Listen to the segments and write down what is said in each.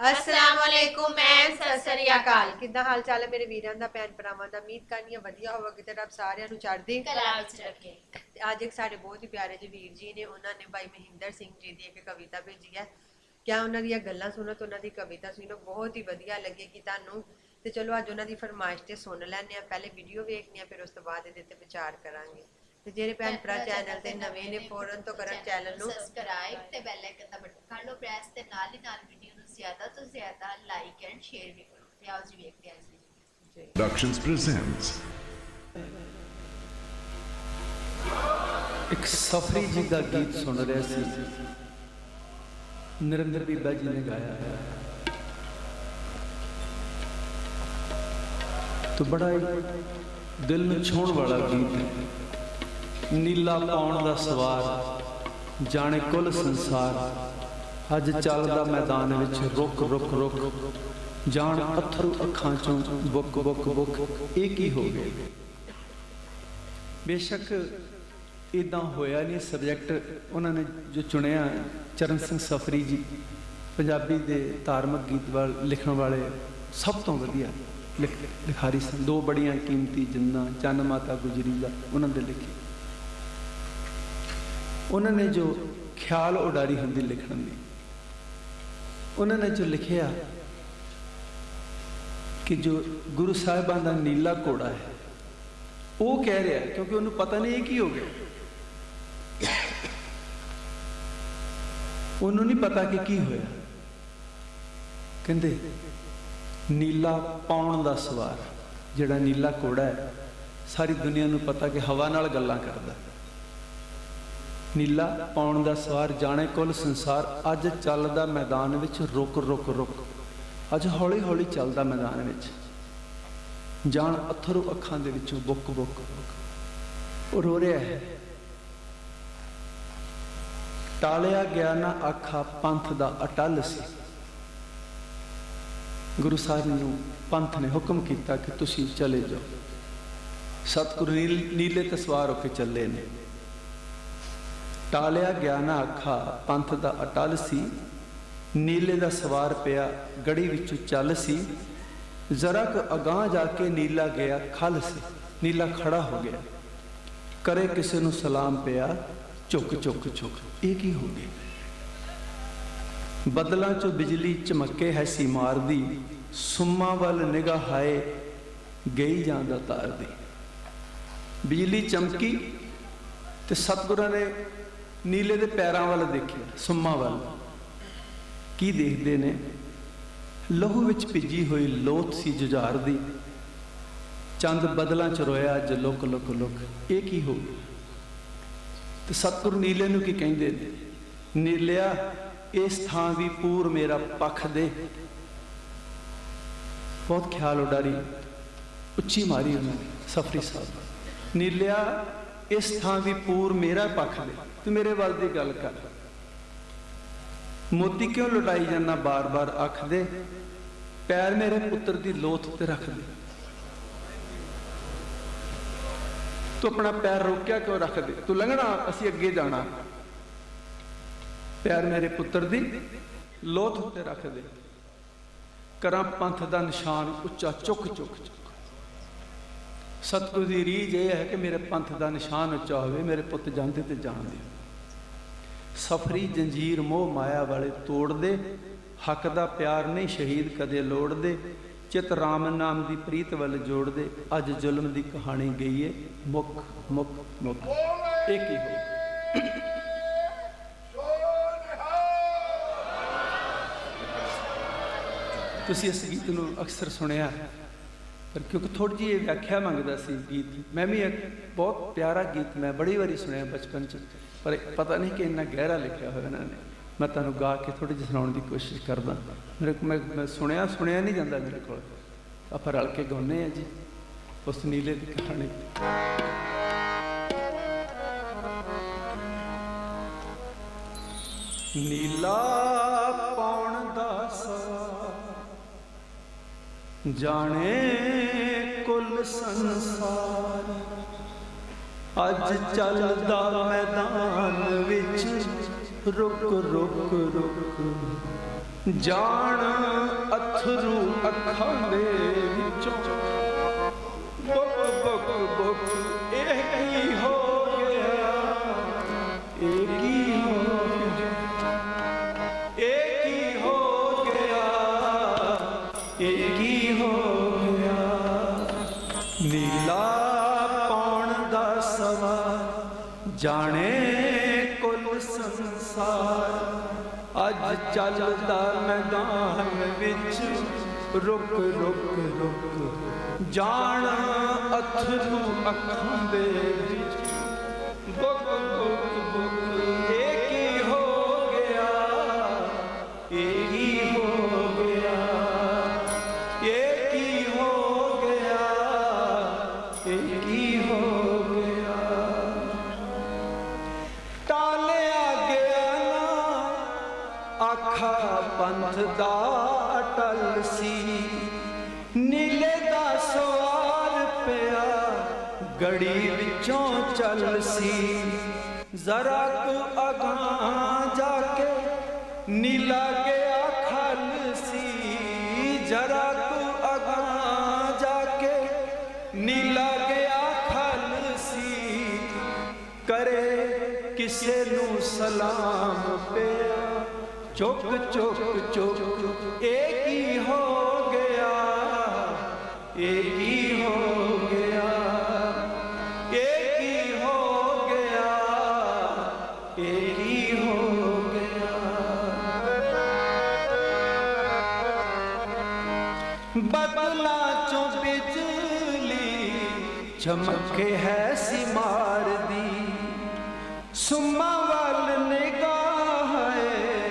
ਅਸਲਾਮ ਵਾਲੇਕੁਮ and Sat Sri ਅਕਾਲ ਕਿੱਦਾਂ ਹਾਲ ਚਾਲ ਹੈ ਮੇਰੇ ਵੀਰਾਂ ਦਾ ਭੈਣ ਭਰਾਵਾਂ ਦਾ? ਉਮੀਦ ਕਰਨੀ ਹੈ ਵਧੀਆ ਹੋਵੇਗਾ ਤੇ ਰੱਬ ਸਾਰਿਆਂ ਨੂੰ ਚੜ੍ਹਦੀ ਕਲਾ ਵਿੱਚ ਰੱਖੇ। ਤੇ ਅੱਜ ਇੱਕ ਸਾਡੇ ਬਹੁਤ ਹੀ ਪਿਆਰੇ ਜਿਹੇ ਵੀਰ ਜੀ ਨੇ ਉਹਨਾਂ ਨੇ ਭਾਈ ਮਹਿੰਦਰ ਸਿੰਘ ਜੀ ਦੀ ਇੱਕ ਕਵਿਤਾ ਭੇਜੀ ਹੈ। ਕਿਆ ਉਹਨਾਂ ਦੀਆਂ ਗੱਲਾਂ ਸੁਣੋ ਤੇ ਉਹਨਾਂ ਦੀ ਕਵਿਤਾ ਸੁਣੋ ਬਹੁਤ ਹੀ ਵਧੀਆ ਲੱਗੇਗੀ ਤੁਹਾਨੂੰ। ਤੇ ਚਲੋ ਅੱਜ ਉਹਨਾਂ ਦੀ ਫਰਮਾਇਸ਼ ਤੇ ਸੁਣ ਲੈਂਦੇ ਆ ਪਹਿਲੇ ਵੀਡੀਓ ਵੇਖਦੇ ਆ ਫਿਰ ਉਸ ਤੋਂ ਬਾਅਦ ਇਹਦੇ ਤੇ ਵਿਚਾਰ ਕਰਾਂਗੇ। ਤੇ ਜਿਹੜੇ ਭੈਣ ਭਰਾ ਚੈਨਲ ਤੇ ਨਵੇਂ ਨੇ ਫੌਰਨ ਤੋਂ ਕਰਨ ਚੈਨਲ ਨੂੰ ਸਬਸਕ੍ਰਾਈਬ ਤੇ ਬੈਲ ਆਈਕਨ ਦਾ ਬਟਨ ਕਰ ਲਓ ਪ੍ਰੈਸ ਤੇ ਨਾਲ ਹੀ ਨਾਲ ਵੀਡੀਓ ਨੂੰ ਜ਼ਿਆਦਾ ਤੋਂ ਜ਼ਿਆਦਾ ਲਾਈਕ ਐਂਡ ਸ਼ੇਅਰ ਵੀ ਕਰੋ ਤੇ ਆਓ ਜੀ ਵੇਖਦੇ ਹਾਂ ਇਸ ਵੀਡੀਓ ਜੀ। Productions presents ਇੱਕ ਸਫਰੀ ਜੀ ਦਾ ਗੀਤ ਸੁਣ ਰਿਹਾ ਸੀ ਨਰਿੰਦਰ ਬੀਬਾ ਜੀ ਨੇ ਗਾਇਆ ਹੈ ਤੋ ਬੜਾ ਹੀ ਦਿਲ ਨੂੰ ਛੂਹਣ ਵਾਲਾ ਗੀਤ ਹੈ ਨੀਲਾ ਪਾਉਣ ਦਾ ਸਵਾਰ ਜਾਣੇ ਕੁੱਲ ਸੰਸਾਰ ਅੱਜ ਚੱਲਦਾ ਮੈਦਾਨ ਵਿੱਚ ਰੁਕ ਰੁਕ ਰੁਕ ਜਾਣ ਅਥਰੂ ਅੱਖਾਂ ਚੋਂ ਬੁੱਕ ਬੁੱਕ ਬੁੱਕ। ਇਹ ਕੀ ਹੋ ਗਿਆ? ਬੇਸ਼ੱਕ ਇਦਾਂ ਹੋਇਆ ਨਹੀਂ ਸਬਜੈਕਟ ਉਹਨਾਂ ਨੇ ਜੋ ਚੁਣਿਆ, ਚਰਨ ਸਿੰਘ ਸਫਰੀ ਜੀ, ਪੰਜਾਬੀ ਦੇ ਧਾਰਮਿਕ ਗੀਤ ਵਾਲ, ਲਿਖਣ ਵਾਲੇ ਸਭ ਤੋਂ ਵਧੀਆ ਲਿਖ- ਲਿਖਾਰੀ ਸਨ। ਦੋ ਬੜੀਆਂ ਕੀਮਤੀ ਜਿੰਨਾ, ਚੰਨ ਮਾਤਾ ਗੁਜਰੀ ਦਾ, ਉਹਨਾਂ ਦੇ ਲਿਖੇ। ਉਹਨਾਂ ਨੇ ਜੋ ਖਿਆਲ ਉਡਾਰੀ ਹੁੰਦੀ ਲਿਖਣ ਦੀ। ਉਹਨਾਂ ਨੇ ਜੋ ਲਿਖਿਆ ਕਿ ਜੋ ਗੁਰੂ ਸਾਹਿਬਾਂ ਦਾ ਨੀਲਾ ਘੋੜਾ ਹੈ, ਉਹ ਕਹਿ ਰਿਹਾ, ਕਿਉਂਕਿ ਉਹਨੂੰ ਪਤਾ ਨਹੀਂ ਇਹ ਕੀ ਹੋ ਗਿਆ। ਉਹਨੂੰ ਨਹੀਂ ਪਤਾ ਕਿ ਕੀ ਹੋਇਆ। ਕਹਿੰਦੇ, ਨੀਲਾ ਪਾਉਣ ਦਾ ਸਵਾਰ, ਜਿਹੜਾ ਨੀਲਾ ਘੋੜਾ ਹੈ, ਸਾਰੀ ਦੁਨੀਆ ਨੂੰ ਪਤਾ ਕਿ ਹਵਾ ਨਾਲ ਗੱਲਾਂ ਕਰਦਾ। ਨੀਲਾ ਪਾਉਣ ਦਾ ਸਵਾਰ ਜਾਣੇ ਕੁੱਲ ਸੰਸਾਰ ਅੱਜ ਚੱਲਦਾ ਮੈਦਾਨ ਵਿੱਚ ਰੁਕ ਰੁਕ ਰੁਕ। ਅੱਜ ਹੌਲੀ ਹੌਲੀ ਚੱਲਦਾ ਮੈਦਾਨ ਵਿੱਚ। ਜਾਣ ਅਥਰੂ ਅੱਖਾਂ ਦੇ ਵਿੱਚੋਂ ਬੁੱਕ ਬੁੱਕ। ਉਹ ਰੋ ਰਿਹਾ ਹੈ। ਟਾਲਿਆ ਗਿਆ ਨਾ ਆਖਾ ਪੰਥ ਦਾ ਅਟਲ ਸੀ। ਗੁਰੂ ਸਾਹਿਬ ਨੂੰ ਪੰਥ ਨੇ ਹੁਕਮ ਕੀਤਾ ਕਿ ਤੁਸੀਂ ਚਲੇ ਜਾਓ। ਸਤਿਗੁਰੂ ਨੀਲ- ਨੀਲੇ ਤੇ ਸਵਾਰ ਹੋ ਕੇ ਚੱਲੇ ਨੇ। ਟਾਲਿਆ ਗਿਆ ਨਾ ਆਖਾ ਪੰਥ ਦਾ ਅਟਲ ਸੀ। ਨੀਲੇ ਦਾ ਸਵਾਰ ਪਿਆ, ਗੜੀ ਵਿੱਚੋਂ ਚੱਲ ਸੀ। ਜ਼ਰਾ ਕੁ ਅਗਾਹ ਜਾ ਕੇ ਨੀਲਾ ਗਿਆ, ਖਲ ਸੀ। ਨੀਲਾ ਖੜਾ ਹੋ ਗਿਆ। ਕਰੇ ਕਿਸੇ ਨੂੰ ਸਲਾਮ ਪਿਆ, ਝੁਕ ਝੁਕ ਝੁਕ। ਇਹ ਕੀ ਹੋ ਗਿਆ? ਬਦਲਾਂ ਚੋਂ ਬਿਜਲੀ ਚਮਕੇ ਹੈ ਸੀ ਮਾਰਦੀ ਸੁਮਾ ਵੱਲ ਨਿਗਾਹ ਹਾਏ, ਗਈ ਜਾਂਦਾ ਤਾਰਦੀ ਬਿਜਲੀ ਚਮਕੀ ਤੇ ਸਤਿਗੁਰਾਂ ਨੇ ਨੀਲੇ ਦੇ ਪੈਰਾਂ ਵੱਲ ਦੇਖਿਆ, ਸੁਮਾ ਵੱਲ। ਕੀ ਦੇਖਦੇ ਨੇ? ਲਹੂ ਵਿੱਚ ਭਿੱਜੀ ਹੋਈ ਲੋਥ ਸੀ ਜੁਝਾਰ ਦੀ। ਚੰਦ ਬਦਲਾਂ ਚ ਰੋਇਆ ਅੱਜ ਲੁਕ ਲੁਕ ਲੁਕ। ਇਹ ਕੀ ਹੋ ਗਿਆ? ਤੇ ਸਤਿਗੁਰ ਨੀਲੇ ਨੂੰ ਕੀ ਕਹਿੰਦੇ ਨੇ? ਨੀਲਿਆ, ਇਸ ਥਾਂ ਵੀ ਪੂਰ ਮੇਰਾ ਪੱਖ ਦੇ। ਬਹੁਤ ਖਿਆਲ ਉਡਾਰੀ, ਉੱਚੀ ਮਾਰੀ ਉਹਨਾਂ ਨੇ ਸਫਰੀ ਸਾਹਿਬ। ਨੀਲਿਆ, ਇਸ ਥਾਂ ਵੀ ਪੂਰ ਮੇਰਾ ਪੱਖ ਦੇ। ਤੂੰ ਮੇਰੇ ਵੱਲ ਦੀ ਗੱਲ ਕਰ। ਮੋਤੀ ਕਿਉਂ ਲੁਟਾਈ ਜਾਂਦਾ ਬਾਰ-ਬਾਰ ਅੱਖ ਦੇ ਪੈਰ ਮੇਰੇ ਪੁੱਤਰ ਦੀ ਲੋਥ ਤੇ ਰੱਖ ਦੇ। ਤੂੰ ਆਪਣਾ ਪੈਰ ਰੋਕਿਆ ਕਿਉਂ ਰੱਖ ਦੇ? ਤੂੰ ਲੰਘਣਾ, ਅਸੀਂ ਅੱਗੇ ਜਾਣਾ। ਪੈਰ ਮੇਰੇ ਪੁੱਤਰ ਦੀ ਲੋਥ ਉੱਤੇ ਰੱਖ ਦੇ। ਕਰਾਂ ਪੰਥ ਦਾ ਨਿਸ਼ਾਨ ਉੱਚਾ ਚੁੱਕ ਚੁੱਕ ਚੁੱਕ ਸਤਿਗੁਰ ਦੀ ਰੀਝ ਇਹ ਹੈ ਕਿ ਮੇਰੇ ਪੰਥ ਦਾ ਨਿਸ਼ਾਨ ਉੱਚਾ ਹੋਵੇ, ਮੇਰੇ ਪੁੱਤ ਜਾਂਦੇ ਤੇ ਜਾਣ ਦੇ। ਸਫਰੀ ਜੰਜੀਰ ਮੋਹ ਮਾਇਆ ਵਾਲੇ ਤੋੜ ਦੇ, ਹੱਕ ਦਾ ਪਿਆਰ ਨਹੀਂ ਸ਼ਹੀਦ ਕਦੇ ਲੋੜ ਦੇ, ਚਿਤ ਰਾਮ ਨਾਮ ਦੀ ਪ੍ਰੀਤ ਵੱਲ ਜੋੜ ਦੇ, ਅੱਜ ਜ਼ੁਲਮ ਦੀ ਕਹਾਣੀ ਗਈ ਏ ਮੁੱਕ ਮੁੱਕ ਮੁੱਕ ਇਹ ਕੀ ਹੋ ਤੁਸੀਂ ਇਸ ਗੀਤ ਨੂੰ ਅਕਸਰ ਸੁਣਿਆ ਪਰ ਕਿਉਂਕਿ ਥੋੜੀ ਜਿਹੀ ਵਿਆਖਿਆ ਮੰਗਦਾ ਸੀ ਗੀਤ ਮੈਂ ਵੀ ਇੱਕ ਬਹੁਤ ਪਿਆਰਾ ਗੀਤ ਮੈਂ ਬੜੀ ਵਾਰੀ ਸੁਣਿਆ ਬਚਪਨ ਚ, ਪਰ ਪਤਾ ਨਹੀਂ ਕਿ ਇੰਨਾ ਗਹਿਰਾ ਲਿਖਿਆ ਹੋਇਆ ਇਹਨਾਂ ਨੇ। ਮੈਂ ਤੁਹਾਨੂੰ ਗਾ ਕੇ ਥੋੜੀ ਜਿਹੀ ਸੁਣਾਉਣ ਦੀ ਕੋਸ਼ਿਸ਼ ਕਰਦਾ। ਮੇਰੇ ਕੋਲ- ਮੈਂ ਮੈਂ ਸੁਣਿਆ ਸੁਣਿਆ ਨਹੀਂ ਜਾਂਦਾ ਮੇਰੇ ਕੋਲ। ਆਪਾਂ ਰਲ ਕੇ ਗਾਉਂਦੇ ਆ ਜੀ, ਉਸ ਨੀਲੇ ਦੀ ਕਹਾਣੀ। ਨੀਲਾ ਜਾਣੇ ਕੁੱਲ ਸੰਸਾਰ। ਅੱਜ ਚੱਲਦਾ ਮੈਦਾਨ ਵਿੱਚ ਰੁਕ ਰੁਕ ਰੁਕ। ਜਾਣ ਅਥਰੂ ਅੱਖਾਂ ਦੇ ਵਿੱਚੋਂ। Book book book. ਕੀ ਹੋ ਗਿਆ? ਨੀਲਾ ਪਾਉਣ ਦਾ ਸਵਾ, ਜਾਣੇ ਕੁੱਲ ਸੰਸਾਰ। ਅੱਜ ਚੱਲਦਾ ਮੈਦਾਨ ਵਿੱਚ, ਰੁਕ ਰੁਕ ਰੁਕ। ਜਾਣ ਅਥਰੂ ਅੱਖਾਂ ਦੇ ਵਿੱਚ। ਬੁੱਕ ਬੁੱਕ ਬੁੱਕ, ਇਹ ਕੀ ਹੋ ਗਿਆ? ਇਹ ਜ਼ਰਾ ਕੁ ਅਗਾਂ ਜਾ ਕੇ ਨੀਲਾ ਗਿਆ ਖਲ ਸੀ। ਜਰਾ ਕੁ ਅਗਾਂ ਜਾ ਕੇ ਨੀਲਾ ਗਿਆ ਖਲ ਸੀ। ਕਰੇ ਕਿਸੇ ਨੂੰ ਸਲਾਮ ਪਿਆ। ਚੁੱਕ ਚੁੱਕ ਚੁੱਕ, ਇਹ ਕੀ ਹੋ ਚਮਕੇ ਹੈ ਸਿਮਾਰ ਦੀ। ਸੁਮਾ ਵੱਲ ਨਿਗਾਹ ਹੈ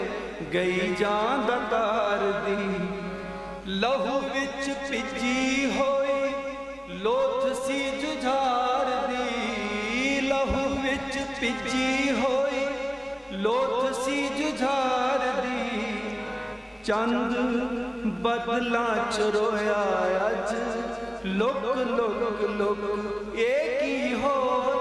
ਗਈ ਜਾਂ ਤਾਰ ਦੀ। ਲਹੂ ਵਿੱਚ ਭਿੱਜੀ ਹੋਈ ਲੋਥ ਸੀ ਜੁਝਾਰ ਦੀ। ਲਹੂ ਵਿੱਚ ਭਿੱਜੀ ਹੋਈ ਲੋਥ ਸੀ ਜੁਝਾਰ ਦੀ। ਚੰਦ ਬਦਲਾਂ ਚ ਰੋਇਆ ਅੱਜ ਲੁਕ ਲੁਕ ਲੁਕ ਇਹ ਕੀ ਹੋ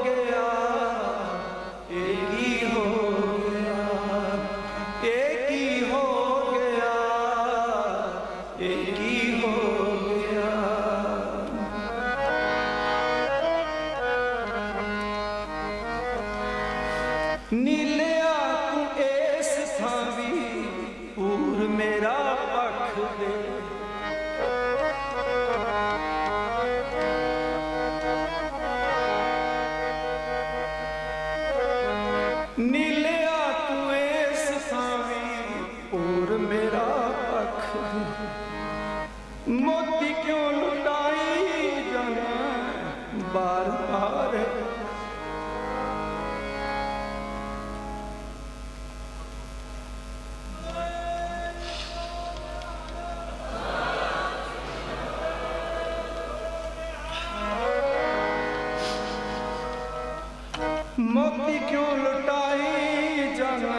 ਮੋਤੀ ਕਿਉਂ ਲੁਟਾਈ ਜਾਣਾ?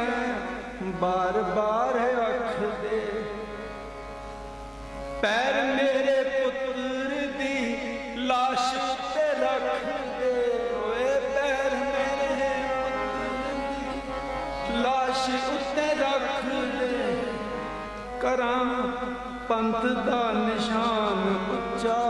ਬਾਰ ਬਾਰ ਆਖਦੇ ਪੈਰ ਮੇਰੇ ਪੁੱਤਰ ਦੀ ਲਾਸ਼ ਤੇ ਰੱਖ ਓਏ ਪੈਰ ਮੇਰੇ ਪੁੱਤਰ ਦੀ ਲਾਸ਼ ਉੱਤੇ ਰੱਖ ਕਰਾਂ ਪੰਥ ਦਾ ਨਿਸ਼ਾਨ ਉੱਚਾ।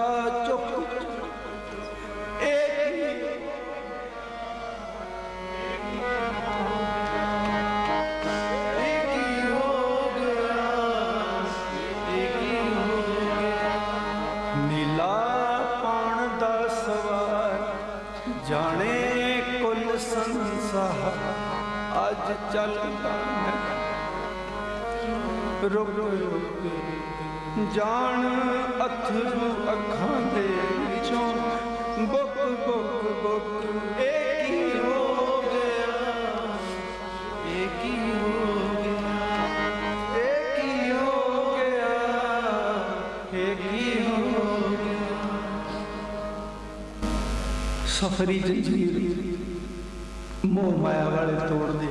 ਰੁਕ ਜਾਣ ਅਥਰੂ ਅੱਖਾਂ ਦੇ ਵਿੱਚੋਂ ਬੁੱਕ ਬੁੱਕ ਬੁੱਕ, ਇਹ ਕੀ ਹੋ ਗਿਆ? ਇਹ ਕੀ ਹੋ ਗਿਆ? ਇਹ ਕੀ ਹੋ ਗਿਆ? ਇਹ ਕੀ ਹੋ ਗਿਆ? ਸਫਰੀ ਜੰਜੀਰ, ਮੋਹ ਮਾਇਆ ਵਾਲੇ ਤੋੜਦੇ,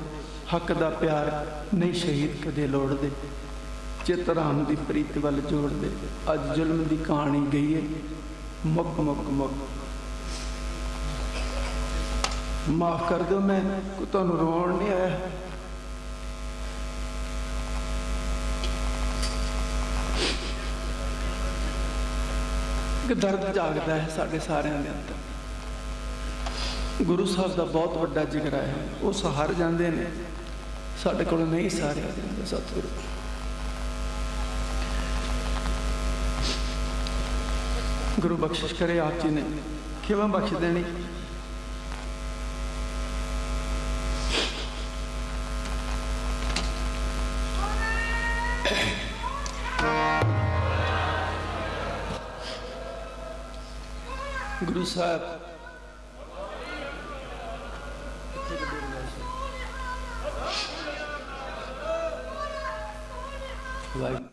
ਹੱਕ ਦਾ ਪਿਆਰ ਨਹੀਂ ਸ਼ਹੀਦ ਕਦੇ ਲੋੜਦੇ। ਚਿੱਤ ਰਾਮ ਦੀ ਪ੍ਰੀਤ ਵੱਲ ਜੋੜਦੇ ਅੱਜ ਜ਼ੁਲਮ ਦੀ ਕਹਾਣੀ ਗਈ ਏ। ਮੁੱਕ ਮੁੱਕ ਮੁੱਕ ਮਾਫ ਕਰ ਦਿਓ, ਮੈਂ ਤੁਹਾਨੂੰ ਰੋਣ ਨਹੀਂ ਆਇਆ। ਇੱਕ ਦਰਦ ਜਾਗਦਾ ਹੈ ਸਾਡੇ ਸਾਰਿਆਂ ਦੇ ਅੰਦਰ। ਗੁਰੂ ਸਾਹਿਬ ਦਾ ਬਹੁਤ ਵੱਡਾ ਜਿਗਰਾ ਹੈ। ਉਹ ਸਹਾਰ ਜਾਂਦੇ ਨੇ। ਸਾਡੇ ਕੋਲ ਨਹੀਂ ਸਾਰਿਆ ਜਾਂਦੇ ਸਤਿਗੁਰੂ। ਗੁਰੂ ਬਖਸ਼ਿਸ਼ ਕਰੇ ਆਪ ਜੀ ਨੇ। ਖਿਮਾ ਬਖਸ਼ ਦੇਣੀ। ਗੁਰੂ ਸਾਹਿਬ। ਵਾਹਿਗੁਰੂ।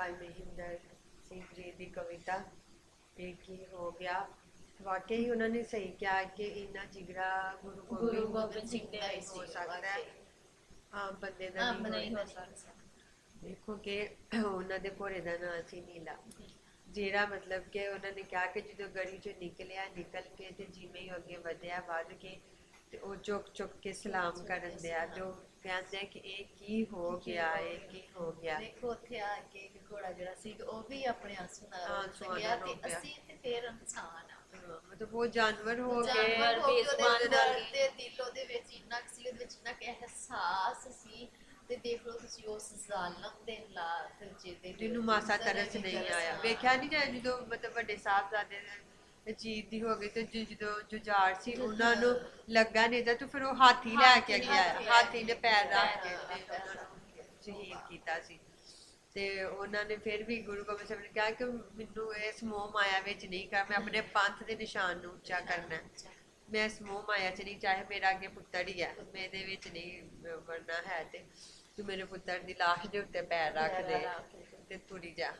ਭਾਈ ਮਹਿੰਦਰ ਸਿੰਘ ਜੀ ਦੀ ਕਵਿਤਾ ਇਹ ਕੀ ਹੋ ਗਿਆ। ਵਾਕਈ ਉਹਨਾਂ ਨੇ ਸਹੀ ਕਿਹਾ ਕਿ ਇੰਨਾ ਜਿਗਰਾ ਗੁਰੂ ਗੁਰੂ ਗੋਬਿੰਦ ਸਿੰਘ ਦੇ ਨਹੀਂ ਸੀ ਹੋ ਸਕਦਾ ਹੈ। ਆਮ ਬੰਦੇ ਦਾ ਆਮ ਨਹੀਂ ਹੋ ਸਕਦਾ। ਦੇਖੋ ਕਿ ਉਹਨਾਂ ਦੇ ਘੋੜੇ ਦਾ ਨਾਂ ਸੀ ਨੀਲਾ। ਜਿਹੜਾ ਮਤਲਬ ਕਿ ਉਹਨਾਂ ਨੇ ਕਿਹਾ ਕਿ ਜਦੋਂ ਗੜੀ ਚੋਂ ਨਿਕਲਿਆ ਨਿਕਲ ਕੇ ਤੇ ਜਿਵੇਂ ਹੀ ਅੱਗੇ ਵਧਿਆ ਵੱਧ ਕੇ ਤੇ ਉਹ ਚੁੱਕ ਚੁੱਕ ਕੇ ਸਲਾਮ ਕਰਨ ਦਿਆ ਜੋ ਕਹਿੰਦੇ ਕਿ ਇਹ ਕੀ ਹੋ ਗਿਆ ਇਹ ਕੀ ਹੋ ਗਿਆ? ਦੇਖੋ ਉੱਥੇ ਆ ਕੇ ਇੱਕ ਘੋੜਾ ਜਿਹੜਾ ਸੀ ਉਹ ਵੀ ਆਪਣੇ ਆਂਸੂ ਨਾਲ ਤੇ ਰੋ ਪਿਆ। ਅਸੀਂ ਤੇ ਫੇਰ ਇਨਸਾਨ ਆ। ਮਤਲਬ ਉਹ ਜਾਨਵਰ ਹੋ ਗਏ ਅੰਦਰ ਨਾਲ ਤੇ ਦਿਲ ਉਹਦੇ ਵਿੱਚ ਇੰਨਾ ਕੁ ਸੀ ਉਹਦੇ ਵਿੱਚ ਇੰਨਾ ਕਿ ਅਹਿਸਾਸ ਸੀ ਤੇ ਦੇਖ ਲਓ ਤੁਸੀਂ ਉਸ ਜ਼ਾਲਮ ਦੇ ਨਾਲ ਜਿਹਦੇ ਜਿਹਨੂੰ ਮਾਸਾ ਤਰਸ ਨਹੀਂ ਆਇਆ। ਵੇਖਿਆ ਨਹੀਂ ਜਦੋਂ ਮਤਲਬ ਵੱਡੇ ਸਾਹਿਬਜ਼ਾਦੇ ਨੇ ਜੀਤ ਦੀ ਹੋ ਗਈ ਤੇ ਜ- ਜਦੋਂ ਜੁਝਾਰ ਸੀ ਉਹਨਾਂ ਨੂੰ ਲੱਗਾ ਨਹੀਂ ਤਾਂ ਫਿਰ ਉਹ ਹਾਥੀ ਲੈ ਕੇ ਗਿਆ। ਹਾਥੀ ਨੇ ਪੈਰ ਰੱਖ ਕੇ ਤੇ ਉਹਨਾਂ ਨੂੰ ਸ਼ਹੀਦ ਕੀਤਾ ਸੀ। ਤੇ ਉਹਨਾਂ ਨੇ ਫਿਰ ਵੀ ਗੁਰੂ ਗੋਬਿੰਦ ਸਿੰਘ ਨੇ ਕਿਹਾ ਕਿ ਮੈਨੂੰ ਇਸ ਮੋਹ ਮਾਇਆ ਵਿੱਚ ਨਹੀਂ ਕਰ ਮੈਂ ਆਪਣੇ ਪੰਥ ਦੇ ਨਿਸ਼ਾਨ ਨੂੰ ਉੱਚਾ ਕਰਨਾ ਹੈ। ਮੈਂ ਇਸ ਮੋਹ ਮਾਇਆ ਚ ਨਹੀਂ ਚਾਹੇ ਮੇਰਾ ਅੱਗੇ ਪੁੱਤਰ ਹੀ ਹੈ ਮੈਂ ਇਹਦੇ ਵਿੱਚ ਨਹੀਂ ਅਹ, ਵੜਨਾ ਹੈ ਤੇ ਤੂੰ ਮੇਰੇ ਪੁੱਤਰ ਦੀ ਲਾਸ਼ ਦੇ ਉੱਤੇ ਪੈਰ ਰੱਖ ਦੇ। ਤੇ ਤੁਰੀ ਜਾ।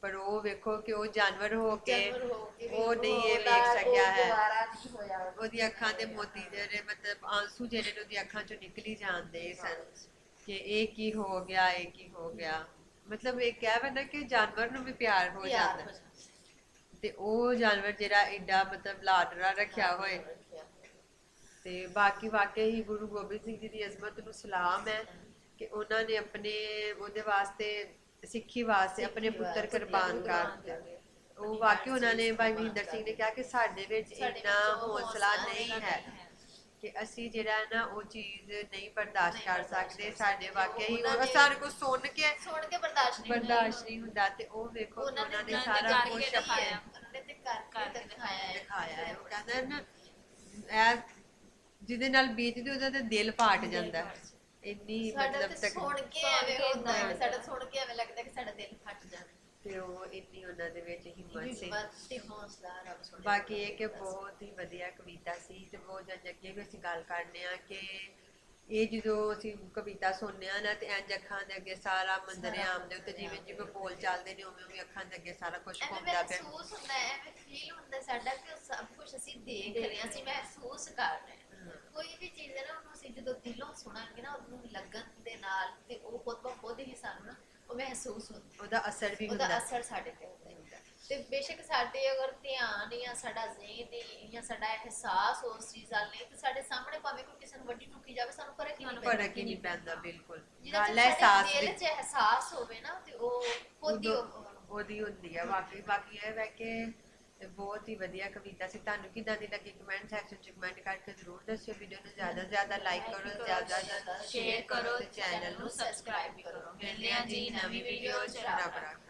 ਪਰ ਉਹ ਵੇਖੋ ਕਿ ਉਹ ਜਾਨਵਰ ਹੋ ਕੇ ਜਾਨਵਰ ਹੋ ਕੇ ਵੀ ਉਹ ਨਹੀਂ ਇਹ ਉਹਦਾ- ਵੇਖ ਸਕਿਆ ਉਹ ਹੈ। ਦੁਬਾਰਾ ਨਹੀਂ ਹੋਇਆ। ਉਹਦੀ ਅੱਖਾਂ ਦੇ ਮੋਤੀ ਜਿਹੜੇ ਮਤਲਬ ਆਂਸੂ ਜਿਹੜੇ ਨੇ ਉਹਦੀ ਅੱਖਾਂ ਚੋਂ ਨਿਕਲੀ ਜਾਂਦੇ ਸਨ ਕਿ ਇਹ ਕੀ ਹੋ ਗਿਆ ਇਹ ਕੀ ਹੋ ਗਿਆ। ਮਤਲਬ ਇਹ ਕਹਿ ਬੰਦਾ ਕਿ ਜਾਨਵਰ ਨੂੰ ਵੀ ਪਿਆਰ ਹੋ ਪਿਆਰ ਜਾਂਦਾ। ਹੋ ਜਾਂਦਾ। ਤੇ ਉਹ ਜਾਨਵਰ ਜਿਹੜਾ ਐਡਾ ਮਤਲਬ ਲਾਡਰਾ ਰੱਖਿਆ ਹੋਏ। ਤੇ ਬਾਕੀ ਵਾਕਈ ਹੀ ਗੁਰੂ ਗੋਬਿੰਦ ਸਿੰਘ ਜੀ ਦੀ ਅਜ਼ਮਤ ਨੂੰ ਸਲਾਮ ਹੈ ਕਿ ਉਹਨਾਂ ਨੇ ਆਪਣੇ ਉਹਦੇ ਵਾਸਤੇ ਸਿੱਖੀ ਵਾਸਤੇ ਆਪਣੇ ਪੁੱਤਰ ਕੁਰਬਾਨ ਕਰ ਦਿੱਤੇ। ਉਹ ਵਾਕਈ ਉਹਨਾਂ ਨੇ ਭਾਈ ਮਹਿੰਦਰ ਸਿੰਘ ਨੇ ਕਿਹਾ ਕਿ ਸਾਡੇ ਵਿੱਚ ਇੰਨਾ ਹੌਸਲਾ ਨਹੀਂ ਹੈ ਕਿ ਅਸੀਂ ਜਿਹੜਾ ਹੈ ਨਾ ਉਹ ਚੀਜ਼ ਨਹੀਂ ਬਰਦਾਸ਼ਤ ਕਰ ਸਕਦੇ। ਕਰ ਸਾਡੇ। ਵਾਕਈ ਉਹਨਾਂ ਉਹ ਸਾਡੇ ਕੋਲ ਸੁਣ ਕੇ ਸੁਣ ਕੇ ਬਰਦਾਸ਼ਤ ਨਹੀਂ ਬਰਦਾਸ਼ਤ ਨਹੀਂ ਹੁੰਦਾ ਤੇ ਉਹ ਵੇਖੋ ਉਹਨਾਂ ਨੇ ਸਾਰਾ ਕੁਝ ਦਿਖਾਇਆ। ਉਹਨਾਂ ਨੇ ਤੇ ਦਿਖਾਇਆ ਹੈ। ਦਿਖਾਇਆ ਹੈ। ਉਹ ਕਹਿੰਦਾ ਹੈ ਨਾ ਜਿਹਦੇ ਨਾਲ ਬੀਤਦੀ ਉਹਦਾ ਤੇ ਦਿਲ ਪਾਟ ਜਾਂਦਾ। ਹੈ। ਇੰਨੀ ਸਾਡਾ ਮਤਲਬ ਤੇ ਤੱਕ ਸੁਣ ਕੇ ਐਵੇਂ ਹੁੰਦਾ ਹੈ। ਸਾਡਾ ਸੁਣ ਕੇ ਐਵੇਂ ਲੱਗਦਾ ਕਿ ਸਾਡਾ ਦਿਲ ਫਟ ਜਾਣਾ ਤੇ ਉਹ ਇੰਨੀ ਉਹਨਾਂ ਦੇ ਵਿੱਚ ਹਿੰਮਤ ਸੀ। ਹਿੰਮਤ ਤੇ ਹੌਸਲਾ ਰੱਬ ਸੁਣੇ ਬਾਕੀ ਇਹ ਕਿ ਬਹੁਤ ਹੀ ਵਧੀਆ ਕਵਿਤਾ ਸੀ ਤੇ ਬਹੁਤ ਜਨ ਅੱਗੇ ਵੀ ਅਸੀਂ ਗੱਲ ਕਰਨੇ ਆ ਕਿ ਇਹ ਜਦੋਂ ਅਸੀਂ ਕਵਿਤਾ ਸੁਣਨੇ ਆ ਨਾ ਤੇ ਇੰਜ ਅੱਖਾਂ ਦੇ ਅੱਗੇ ਸਾਰਾ ਮੰਦਰੇ ਆਮ ਦੇ ਉੱਤੇ ਜਿਵੇਂ ਜਿਵੇਂ ਬੋਲ ਚੱਲਦੇ ਨੇ ਉਵੇਂ ਉਵੇਂ ਅੱਖਾਂ ਦੇ ਅੱਗੇ ਸਾਰਾ ਕੁਝ ਘੁੰਮਦਾ ਪਿਆ। ਮਹਿਸੂਸ ਹੁੰਦਾ ਹੈ ਐਵੇਂ ਫੀਲ ਹੁੰਦਾ ਸਾਡਾ ਕਿ ਉਹ ਸਭ ਕੁਝ ਅਸੀਂ ਦੇਖ ਰਹੇ ਹਾਂ ਅਸੀਂ ਮਹਿਸੂਸ ਕਰ ਰਹੇ ਹਾਂ। ਕੋਈ ਵੀ ਚੀਜ਼ ਹੈ ਨਾ ਉਹਨੂੰ ਅਸੀਂ ਜਦੋਂ ਦਿਲੋਂ ਸੁਣਾਂਗੇ ਨਾ ਉਹਨੂੰ ਲੱਗਣ ਦੇ ਨਾਲ ਤੇ ਉਹ ਖੁਦ ਬ ਖੁਦ ਹੀ ਸਾਨੂੰ ਨਾ ਉਹ ਮਹਿਸੂਸ ਹੁੰਦਾ। ਉਹਦਾ ਅਸਰ ਵੀ ਉਹਦਾ ਹੁੰਦਾ। ਅਸਰ ਸਾਡੇ ਤੇ ਹੁੰਦਾ। ਹੈ ਤੇ ਬੇਸ਼ੱਕ ਸਾਡੇ ਅਗਰ ਧਿਆਨ ਜਾਂ ਸਾਡਾ ਜ਼ਿਹਨ ਜਾਂ ਸਾਡਾ ਅਹਿਸਾਸ ਉਸ ਚੀਜ਼ ਵੱਲ ਨਹੀਂ ਤੇ ਸਾਡੇ ਸਾਹਮਣੇ ਭਾਵੇਂ ਕੋਈ ਕਿਸੇ ਨੂੰ ਵੱਡੀ ਠੁਕੀ ਜਾਵੇ ਸਾਨੂੰ ਫ਼ਰਕ ਹੀ ਨਹੀਂ ਫ਼ਰਕ ਹੀ ਨਹੀਂ ਪੈਂਦਾ ਬਿਲਕੁਲ। ਗੱਲ ਅਹਿਸਾਸ ਦਿਲ ਦੀ 'ਚ ਅਹਿਸਾਸ ਹੋਵੇ ਨਾ ਤੇ ਉਹ ਖੁਦ ਹੀ ਉਹਦੀ ਹੁੰਦੀ ਹੈ ਬਾਕੀ ਬਾਕੀ ਇਹ ਹੈ ਕਿ ਇਹ ਬਹੁਤ ਹੀ ਵਧੀਆ ਕਵਿਤਾ ਸੀ। ਤੁਹਾਨੂੰ ਕਿਦਾਂ ਦੀ ਲੱਗੀ ਕਮੈਂਟ ਸੈਕਸ਼ਨ ਚ ਕਮੈਂਟ ਕਰਕੇ ਜ਼ਰੂਰ ਦੱਸਿਓ ਵੀਡੀਓ ਨੂੰ। ਜ਼ਿਆਦਾ ਜ਼ਿਆਦਾ ਲਾਈਕ ਕਰੋ, ਜ਼ਿਆਦਾ ਜ਼ਿਆਦਾ ਸ਼ੇਅਰ ਕਰੋ ਤੇ ਚੈਨਲ ਨੂੰ ਸਬਸਕ੍ਰਾਈਬ ਵੀ ਕਰੋ। ਮਿਲਦੇ ਹਾਂ ਜੀ ਨਵੀਂ ਵੀਡੀਓ ਚ। ਰੱਬ ਰੱਖਾ।